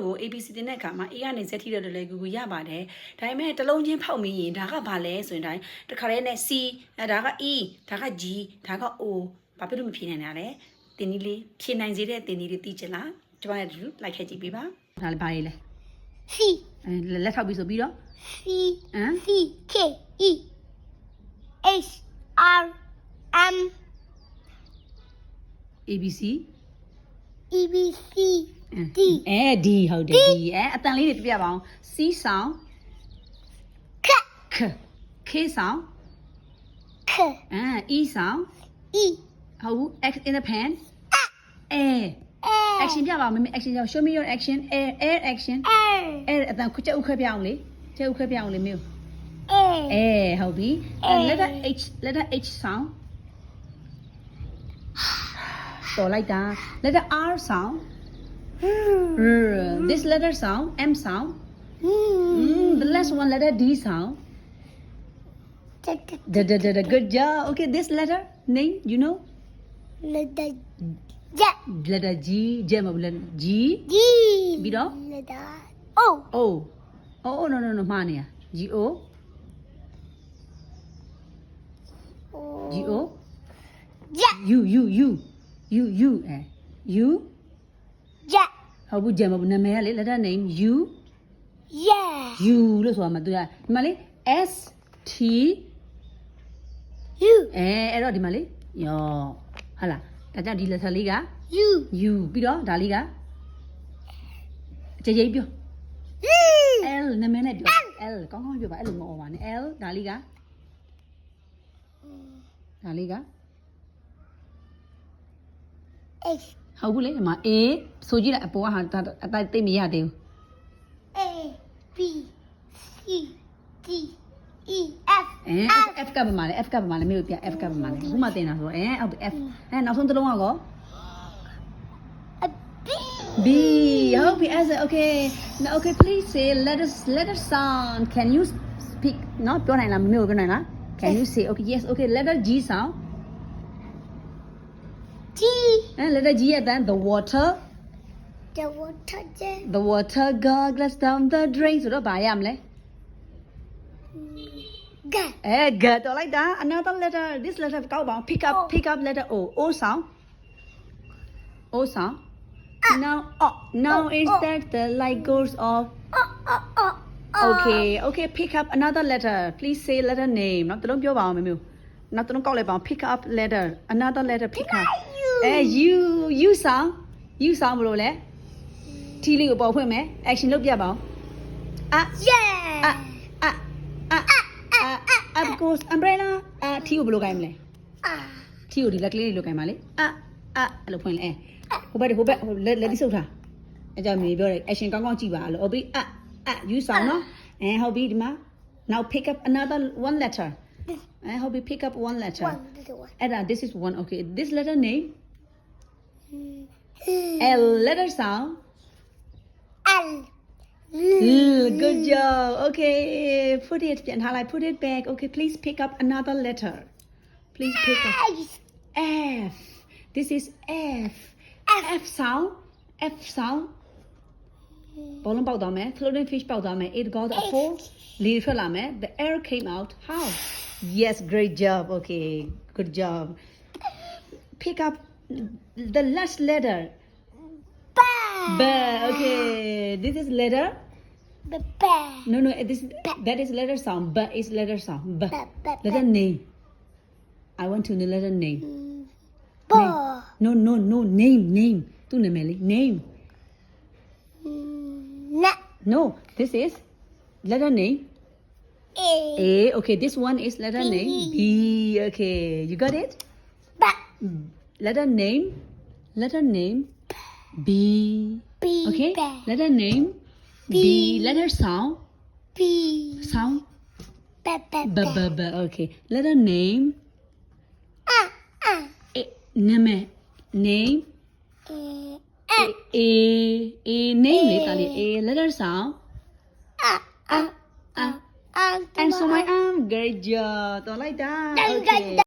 တို့ကို ABC တင်တဲ့အခါမှာ A ကနေ Z ထိတော့လည်းကူကူရပါတယ်ဒါပေမဲ့တစ်လုံးချင်းဖောက်မိရင်ဒါကဘာလဲဆိုရင်ဒါတခါတည်းနဲ့ C အဲဒါက E ဒါက G ဒါက O ဘာဖြစ်လို့မဖြေနိုင်တာလဲတင်နည်းလေးဖြေနိုင်စေတဲ့တင်နည်းလေးသိချင်လားကျမရဲ့တူလိုက်ခဲ့ကြည့်ပေးပါဒါလည်းဘာလေးလဲ C အဲလက်ထောက်ပြီးဆိုပြီးတော့ C ဟမ် C K E H R M ABC E B C D အဲ D ဟုတ်တယ် D အဲအတန်လေးတွေပြပြပါအောင် C sound K K K sound K အဲ E sound E ဟုတ်ဘူး X in the pen အဲ A action ပြပါဦးမမေ action ကြောင့် show me your action air air action R အဲအတန်ခွချက်ဥခွဲပြအောင်လေချက်ဥခွဲပြအောင်လေမျိုး A အဲဟုတ်ပြီအဲ letter H letter H sound တော်လိုက်တာ letter R sound Hmm. This letter sound, M sound. Mm, the last one letter D sound. Da, da, da, da. Good job. Okay, this letter name, you know? Letter J. Letter G. J mà lên G. G. Biết đó. Letter O. O. O no no no mania g o g o yeah. you you you you you eh. you. J ဟုတ်ဘူး J မဟုတ်ဘူးနာမည်ကလေ letter name U Yeah U လို့ဆိုတာမှာသူကဒီမှာလေ S T U အဲအဲ့တော့ဒီမှာလေယောဟာလားဒါကြောင့်ဒီ letter လေးက U U ပြီးတော့ဒါလေးကကြည်ကြည်ပြော L နာမည်နဲ့ပြော L ကောင်းကောင်းပြောပါအဲ့လိုမအော်ပါနဲ့ L ဒါလေးကဒါလေးက H ဟုတ်ဘူးလေဒီမှာ A ဆိုကြည့်လိုက်အပေါ်ကဟာဒါအတိုင်းသိမရသေးဘူး A B C D E F အဲ F ကပ်ပါမလဲ F ကပ်ပါမလဲမြို့ပြ F ကပ်ပါမလဲအခုမှတင်တာဆိုတော့အဲဟုတ်ပြီ F အဲနောက်ဆုံးတစ်လုံးကကော A B B ဟုတ်ပြီ as okay now okay please say letter letter sound can you speak နော်ပြောနိုင်လားမမျိုးပြောနိုင်လား can you say okay yes okay letter G sound G အဲ letter G ရဲ့အတန်း the water The water jet the water gurgles down the drain ဆိုတော့ဘာရမလဲ G အဲ g တော်လိုက်တာ another letter this letter ကောက်ပါအောင် pick up O. pick up letter O O sound O sound now oh now O, is O. that the light goes off Oh oh oh Okay, okay, pick up another letter. Please say letter name. နောက်တစ်လုံးပြောပါအောင်မမျိုး။နောက်တစ်လုံးကောက်လိုက်ပါအောင် pick up letter. Another letter pick up. you အဲ you you sound you sound ဘယ်လိုလဲ။ T လေးကိုပေါ်ဖွင့်မယ်။ action လုပ်ပြပါအောင်။ Ah Yeah ah ah ah ah ah of course umbrella. Ah T ကိုဘယ်လိုကိုင်မလဲ Ah T ကိုဒီလက်ကလေးလေးလိုကိုင်ပါလေ။ Ah ah အဲ့လိုဖွင့်လေ။ဟိုဘက်ဟိုဘက်ဟိုလက်လက်ဒီဆုပ်ထား။အဲကြောင့်မြေပြောတယ် action ကောင်းကောင်းကြည့်ပါလို့။ဟုတ်ပြီ ah ah you sound နော်။အဲဟုတ်ပြီဒီမှာ now pick up another one letter. I hope you pick up one letter. One little one Ada, this is one. Okay, this letter name Mm. L letter sound. L L, good job. Okay, put it and highlight. Put it back. Okay, please pick up another letter. Please pick up H F. This is F. F sound. F sound. ဘောလုံးပေါက်သွားမယ် floating fish ပေါက်သွားမယ် it got a hole လေထွက်လာမယ် the air came out how yes great job okay good job pick up the last letter. Ba. Ba. Okay. This is letter. Ba. ba. No, no. This ba. that is letter sound. Ba is letter sound. Ba. ba, ba letter name. I want to know letter name. Ba. Name. No, no, no. Name, name. Tu namely name. Na. No. This is letter name. A. A. Okay. This one is letter B. name. B. Okay. You got it. Ba. Mm. Letter name. Letter name B. B Okay. B Letter name B. B. Letter sound B sound B B B B B. Okay. Letter name Ah Ah A. Name name A A A, A name le tali A letter sound Ah Ah Ah and so my arm great job. Don't like that. Okay.